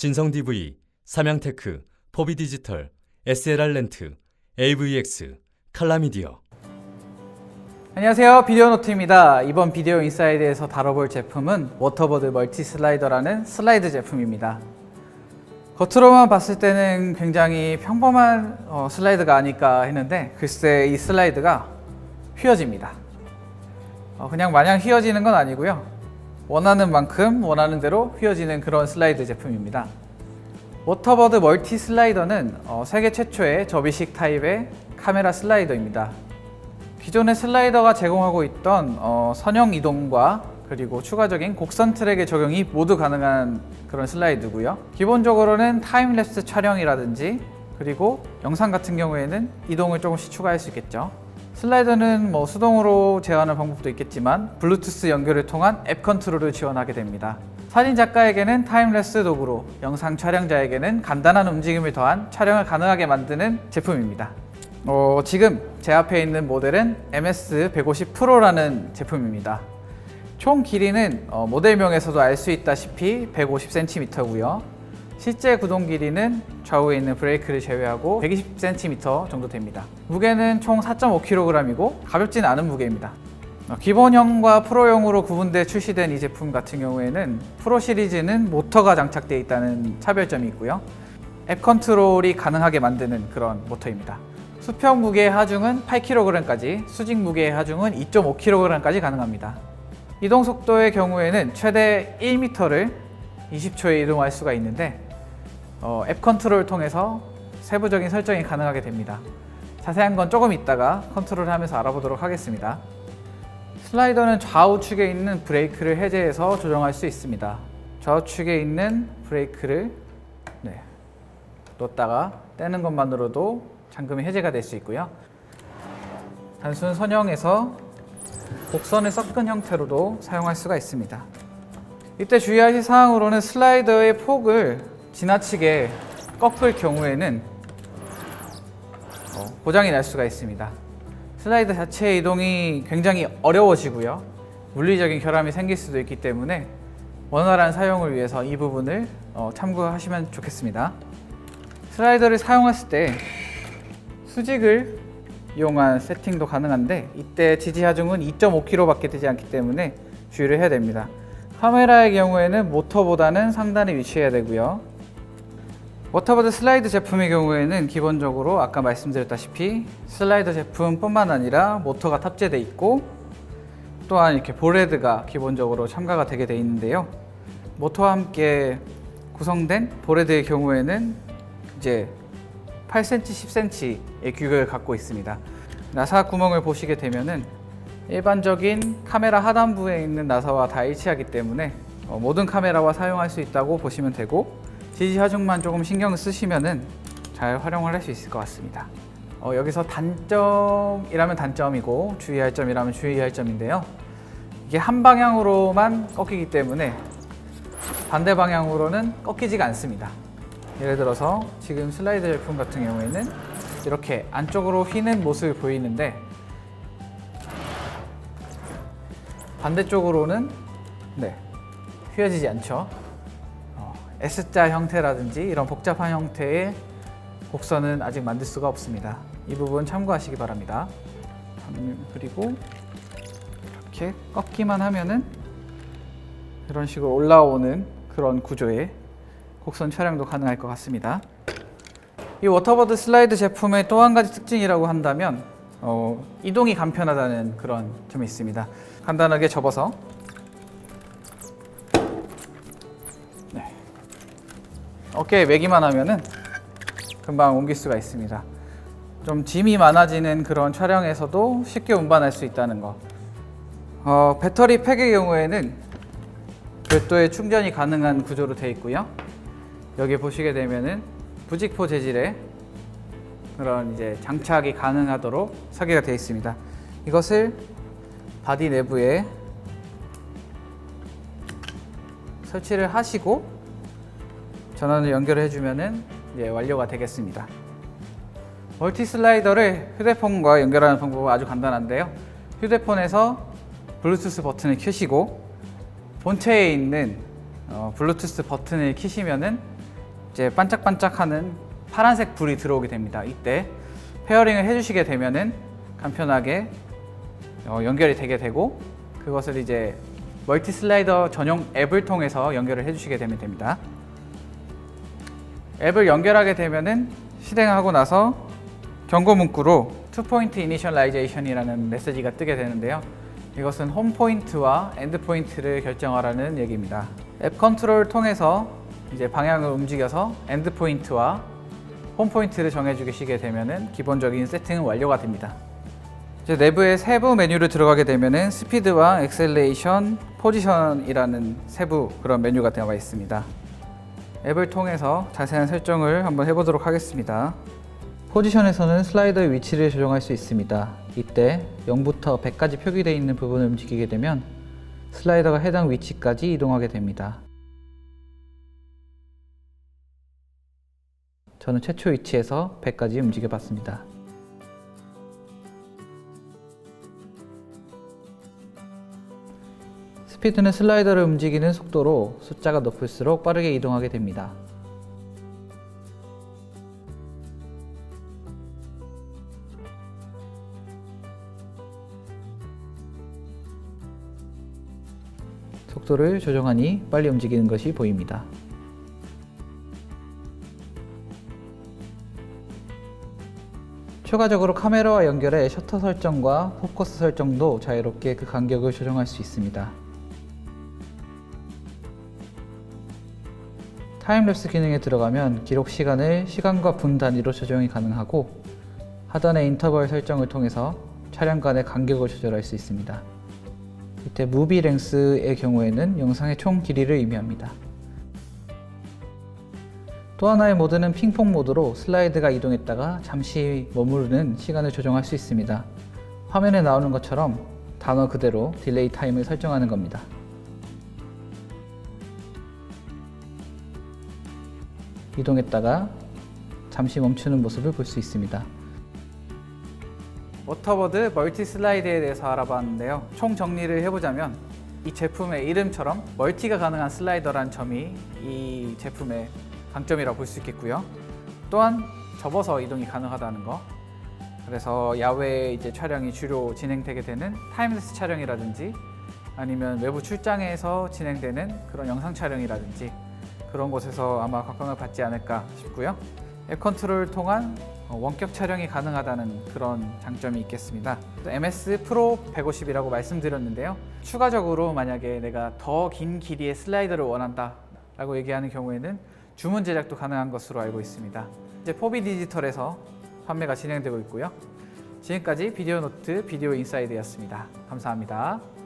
진성DV, 삼양테크, 포비디지털, SLR 렌트, AVX, 칼라미디어. 안녕하세요. 비디오노트입니다. 이번 비디오 인사이드에서 다뤄볼 제품은 워터보드 멀티 슬라이더라는 슬라이드 제품입니다. 겉으로만 봤을 때는 굉장히 평범한 어, 슬라이드가 아닐까 했는데 글쎄 이 슬라이드가 휘어집니다. 어, 그냥 마냥 휘어지는 건 아니고요 원하는 만큼 원하는 대로 휘어지는 그런 슬라이드 제품입니다 워터버드 멀티 슬라이더는 어, 세계 최초의 접이식 타입의 카메라 슬라이더입니다 기존의 슬라이더가 제공하고 있던 어, 선형 이동과 그리고 추가적인 곡선 트랙의 적용이 모두 가능한 그런 슬라이드고요. 기본적으로는 타임랩스 촬영이라든지 그리고 영상 같은 경우에는 이동을 조금씩 추가할 수 있겠죠. 슬라이더는 뭐 수동으로 제어하는 방법도 있겠지만 블루투스 연결을 통한 앱 컨트롤을 지원하게 됩니다. 사진 작가에게는 타임랩스 도구로 영상 촬영자에게는 간단한 움직임을 더한 촬영을 가능하게 만드는 제품입니다. 어, 지금 제 앞에 있는 모델은 MS150 프로라는 제품입니다. 총 길이는 어, 모델명에서도 알 수 있다시피 150cm고요. 실제 구동 길이는 좌우에 있는 브레이크를 제외하고 120cm 정도 됩니다. 무게는 총 4.5kg이고 가볍진 않은 무게입니다. 어, 기본형과 프로용으로 구분돼 출시된 이 제품 같은 경우에는 프로 시리즈는 모터가 장착되어 있다는 차별점이 있고요. 앱 컨트롤이 가능하게 만드는 그런 모터입니다. 수평 무게의 하중은 8kg까지, 수직 무게의 하중은 2.5kg까지 가능합니다. 이동 속도의 경우에는 최대 1m를 20초에 이동할 수가 있는데 어, 앱 컨트롤을 통해서 세부적인 설정이 가능하게 됩니다. 자세한 건 조금 이따가 컨트롤을 하면서 알아보도록 하겠습니다. 슬라이더는 좌우측에 있는 브레이크를 해제해서 조정할 수 있습니다. 좌우측에 있는 브레이크를 네, 놓다가 떼는 것만으로도 잠금이 해제가 될 수 있고요. 단순 선형에서 곡선을 섞은 형태로도 사용할 수가 있습니다. 이때 주의하실 사항으로는 슬라이더의 폭을 지나치게 꺾을 경우에는 어, 고장이 날 수가 있습니다. 슬라이더 자체의 이동이 굉장히 어려워지고요. 물리적인 결함이 생길 수도 있기 때문에 원활한 사용을 위해서 이 부분을 어, 참고하시면 좋겠습니다. 슬라이더를 사용했을 때 수직을 이용한 세팅도 가능한데 이때 지지 하중은 2.5kg밖에 되지 않기 때문에 주의를 해야 됩니다. 카메라의 경우에는 모터보다는 상단에 위치해야 되고요. 워터보드 슬라이드 제품의 경우에는 기본적으로 아까 말씀드렸다시피 슬라이더 제품뿐만 아니라 모터가 탑재되어 있고 또한 이렇게 볼헤드가 기본적으로 첨가가 되게 되어 있는데요. 모터와 함께 구성된 볼헤드의 경우에는 이제 8cm, 10cm의 규격을 갖고 있습니다. 나사 구멍을 보시게 되면은 일반적인 카메라 하단부에 있는 나사와 다 일치하기 때문에 어, 모든 카메라와 사용할 수 있다고 보시면 되고 지지 하중만 조금 신경 쓰시면은 잘 활용을 할 수 있을 것 같습니다. 어, 여기서 단점이라면 단점이고 주의할 점이라면 주의할 점인데요. 이게 한 방향으로만 꺾이기 때문에 반대 방향으로는 꺾이지가 않습니다. 예를 들어서 지금 슬라이드 제품 같은 경우에는 이렇게 안쪽으로 휘는 모습이 보이는데 반대쪽으로는 네, 휘어지지 않죠. 어, S자 형태라든지 이런 복잡한 형태의 곡선은 아직 만들 수가 없습니다. 이 부분 참고하시기 바랍니다. 음, 그리고 이렇게 꺾기만 하면은 이런 식으로 올라오는 그런 구조의 곡선 촬영도 가능할 것 같습니다. 이 워터버드 슬라이드 제품의 또 한 가지 특징이라고 한다면 어, 이동이 간편하다는 그런 점이 있습니다. 간단하게 접어서 어깨에 매기만 하면은 금방 옮길 수가 있습니다. 좀 짐이 많아지는 그런 촬영에서도 쉽게 운반할 수 있다는 거. 어, 배터리 팩의 경우에는 별도의 충전이 가능한 구조로 되어 있고요. 여기 보시게 되면은 부직포 재질의 그런 이제 장착이 가능하도록 설계가 되어 있습니다. 이것을 바디 내부에 설치를 하시고 전원을 연결해 주면은 이제 완료가 되겠습니다. 멀티 슬라이더를 휴대폰과 연결하는 방법은 아주 간단한데요. 휴대폰에서 블루투스 버튼을 켜시고 본체에 있는 어, 블루투스 버튼을 키시면은 이제 반짝반짝하는 파란색 불이 들어오게 됩니다. 이때 페어링을 해주시게 되면은 간편하게 어, 연결이 되게 되고 그것을 이제 멀티 슬라이더 전용 앱을 통해서 연결을 해주시게 되면 됩니다. 앱을 연결하게 되면은 실행하고 나서 경고 문구로 투 포인트 이니셜라이제이션이라는 메시지가 뜨게 되는데요. 이것은 홈 포인트와 엔드 포인트를 결정하라는 얘기입니다. 앱 컨트롤을 통해서 이제 방향을 움직여서 엔드 포인트와 홈 포인트를 정해주시게 되면은 기본적인 세팅은 완료가 됩니다. 이제 내부의 세부 메뉴를 들어가게 되면은 스피드와 엑셀레이션, 포지션이라는 세부 그런 메뉴가 나와 있습니다. 앱을 통해서 자세한 설정을 한번 해보도록 하겠습니다. 포지션에서는 슬라이더의 위치를 조정할 수 있습니다. 이때 0부터 100까지 표기되어 있는 부분을 움직이게 되면 슬라이더가 해당 위치까지 이동하게 됩니다. 저는 최초 위치에서 100까지 움직여 봤습니다. 스피드는 슬라이더를 움직이는 속도로 숫자가 높을수록 빠르게 이동하게 됩니다. 속도를 조정하니 빨리 움직이는 것이 보입니다. 추가적으로 카메라와 연결해 셔터 설정과 포커스 설정도 자유롭게 그 간격을 조정할 수 있습니다. 타임랩스 기능에 들어가면 기록 시간을 시간과 분 단위로 조정이 가능하고 하단의 인터벌 설정을 통해서 촬영 간의 간격을 조절할 수 있습니다. 이때 무비 랭스의 경우에는 영상의 총 길이를 의미합니다. 또 하나의 모드는 핑퐁 모드로 슬라이드가 이동했다가 잠시 머무르는 시간을 조정할 수 있습니다. 화면에 나오는 것처럼 단어 그대로 딜레이 타임을 설정하는 겁니다. 이동했다가 잠시 멈추는 모습을 볼 수 있습니다. 워터버드 멀티 슬라이드에 대해서 알아봤는데요. 총 정리를 해보자면 이 제품의 이름처럼 멀티가 가능한 슬라이더란 점이 이 제품의 강점이라고 볼 수 있겠고요. 또한 접어서 이동이 가능하다는 거. 그래서 야외 이제 촬영이 주로 진행되게 되는 타임레스 촬영이라든지 아니면 외부 출장에서 진행되는 그런 영상 촬영이라든지 그런 곳에서 아마 각광을 받지 않을까 싶고요. 앱 컨트롤을 통한 어, 원격 촬영이 가능하다는 그런 장점이 있겠습니다. 또 MS 프로 150이라고 말씀드렸는데요. 추가적으로 만약에 내가 더 긴 길이의 슬라이더를 원한다 라고 얘기하는 경우에는 주문 제작도 가능한 것으로 알고 있습니다. 이제 포비 디지털에서 판매가 진행되고 있고요. 지금까지 비디오 노트 비디오 인사이드였습니다. 감사합니다.